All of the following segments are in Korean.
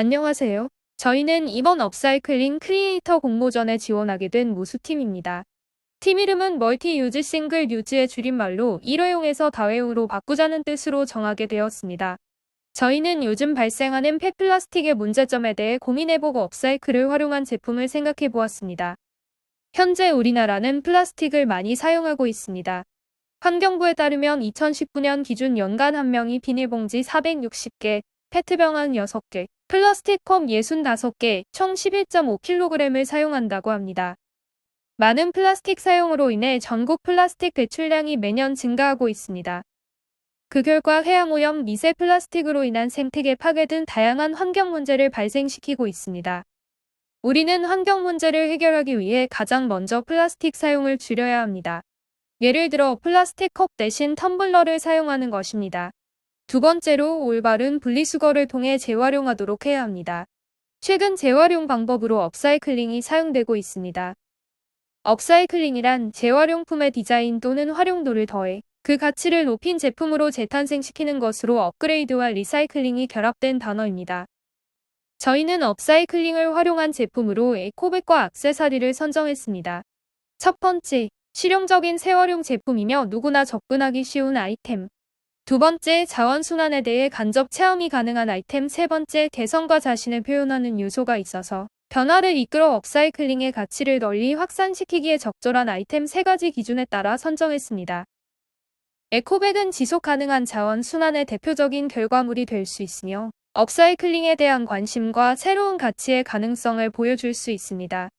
안녕하세요. 저희는 이번 업사이클링 크리에이터 공모전에 지원하게 된 무수팀입니다. 팀 이름은 멀티 유즈 싱글 유즈의 줄임말로 1회용에서 다회용으로 바꾸자는 뜻으로 정하게 되었습니다. 저희는 요즘 발생하는 폐플라스틱의 문제점에 대해 고민해보고 업사이클을 활용한 제품을 생각해 보았습니다. 현재 우리나라는 플라스틱을 많이 사용하고 있습니다. 환경부에 따르면 2019년 기준 연간 한 명이 비닐봉지 460개, 페트병 한 6개, 플라스틱 컵 65개, 총 11.5kg을 사용한다고 합니다. 많은 플라스틱 사용으로 인해 전국 플라스틱 배출량이 매년 증가하고 있습니다. 그 결과 해양오염, 미세 플라스틱으로 인한 생태계 파괴 등 다양한 환경 문제를 발생시키고 있습니다. 우리는 환경 문제를 해결하기 위해 가장 먼저 플라스틱 사용을 줄여야 합니다. 예를 들어 플라스틱 컵 대신 텀블러를 사용하는 것입니다. 두 번째로 올바른 분리수거를 통해 재활용하도록 해야 합니다. 최근 재활용 방법으로 업사이클링이 사용되고 있습니다. 업사이클링이란 재활용품의 디자인 또는 활용도를 더해 그 가치를 높인 제품으로 재탄생시키는 것으로 업그레이드와 리사이클링이 결합된 단어입니다. 저희는 업사이클링을 활용한 제품으로 에코백과 악세사리를 선정했습니다. 첫 번째, 실용적인 재활용 제품이며 누구나 접근하기 쉬운 아이템. 두 번째, 자원순환에 대해 간접 체험이 가능한 아이템. 세 번째, 개성과 자신을 표현하는 요소가 있어서 변화를 이끌어 업사이클링의 가치를 널리 확산시키기에 적절한 아이템 세 가지 기준에 따라 선정했습니다. 에코백은 지속 가능한 자원 순환의 대표적인 결과물이 될 수 있으며 업사이클링에 대한 관심과 새로운 가치의 가능성을 보여줄 수 있습니다.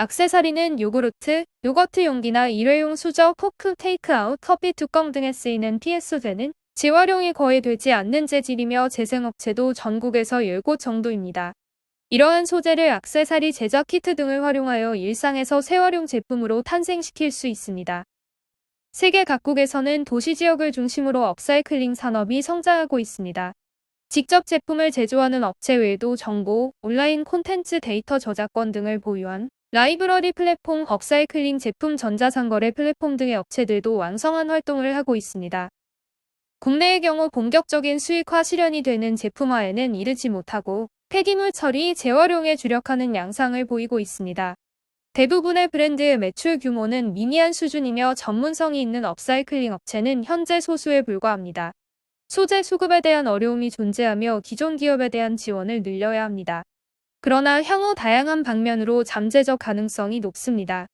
악세사리는 요구르트, 요거트 용기나 일회용 수저, 포크, 테이크아웃, 커피 뚜껑 등에 쓰이는 PS제는 재활용이 거의 되지 않는 재질이며 재생업체도 전국에서 10곳 정도입니다. 이러한 소재를 악세사리 제작 키트 등을 활용하여 일상에서 재활용 제품으로 탄생시킬 수 있습니다. 세계 각국에서는 도시 지역을 중심으로 업사이클링 산업이 성장하고 있습니다. 직접 제품을 제조하는 업체 외에도 정보, 온라인 콘텐츠 데이터 저작권 등을 보유한 라이브러리 플랫폼, 업사이클링 제품 전자상거래 플랫폼 등의 업체들도 왕성한 활동을 하고 있습니다. 국내의 경우 본격적인 수익화 실현이 되는 제품화에는 이르지 못하고 폐기물 처리, 재활용에 주력하는 양상을 보이고 있습니다. 대부분의 브랜드의 매출 규모는 미미한 수준이며 전문성이 있는 업사이클링 업체는 현재 소수에 불과합니다. 소재 수급에 대한 어려움이 존재하며 기존 기업에 대한 지원을 늘려야 합니다. 그러나 향후 다양한 방면으로 잠재적 가능성이 높습니다.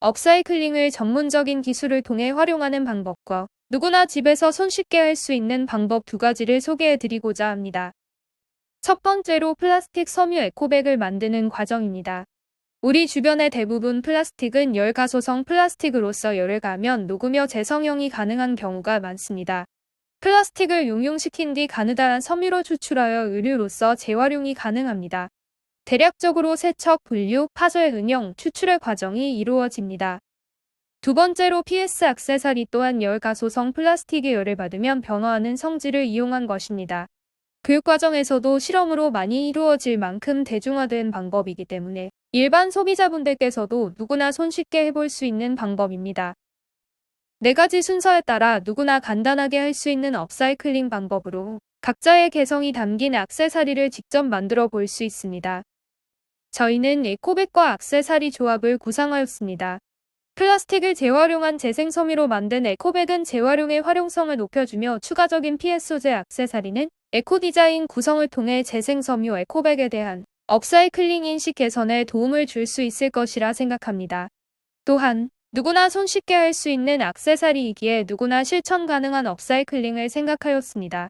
업사이클링을 전문적인 기술을 통해 활용하는 방법과 누구나 집에서 손쉽게 할 수 있는 방법 두 가지를 소개해 드리고자 합니다. 첫 번째로 플라스틱 섬유 에코백을 만드는 과정입니다. 우리 주변의 대부분 플라스틱은 열가소성 플라스틱으로서 열을 가면 녹으며 재성형이 가능한 경우가 많습니다. 플라스틱을 용융시킨 뒤 가느다란 섬유로 추출하여 의류로서 재활용이 가능합니다. 대략적으로 세척, 분류, 파쇄, 응용, 추출의 과정이 이루어집니다. 두 번째로 PS 악세사리 또한 열가소성 플라스틱의 열을 받으면 변화하는 성질을 이용한 것입니다. 교육 과정에서도 실험으로 많이 이루어질 만큼 대중화된 방법이기 때문에 일반 소비자분들께서도 누구나 손쉽게 해볼 수 있는 방법입니다. 네 가지 순서에 따라 누구나 간단하게 할 수 있는 업사이클링 방법으로 각자의 개성이 담긴 악세사리를 직접 만들어 볼 수 있습니다. 저희는 에코백과 악세사리 조합을 구상하였습니다. 플라스틱을 재활용한 재생 섬유로 만든 에코백은 재활용의 활용성을 높여주며 추가적인 PS 소재 악세사리는 에코디자인 구성을 통해 재생 섬유 에코백에 대한 업사이클링 인식 개선에 도움을 줄 수 있을 것이라 생각합니다. 또한 누구나 손쉽게 할 수 있는 악세사리이기에 누구나 실천 가능한 업사이클링을 생각하였습니다.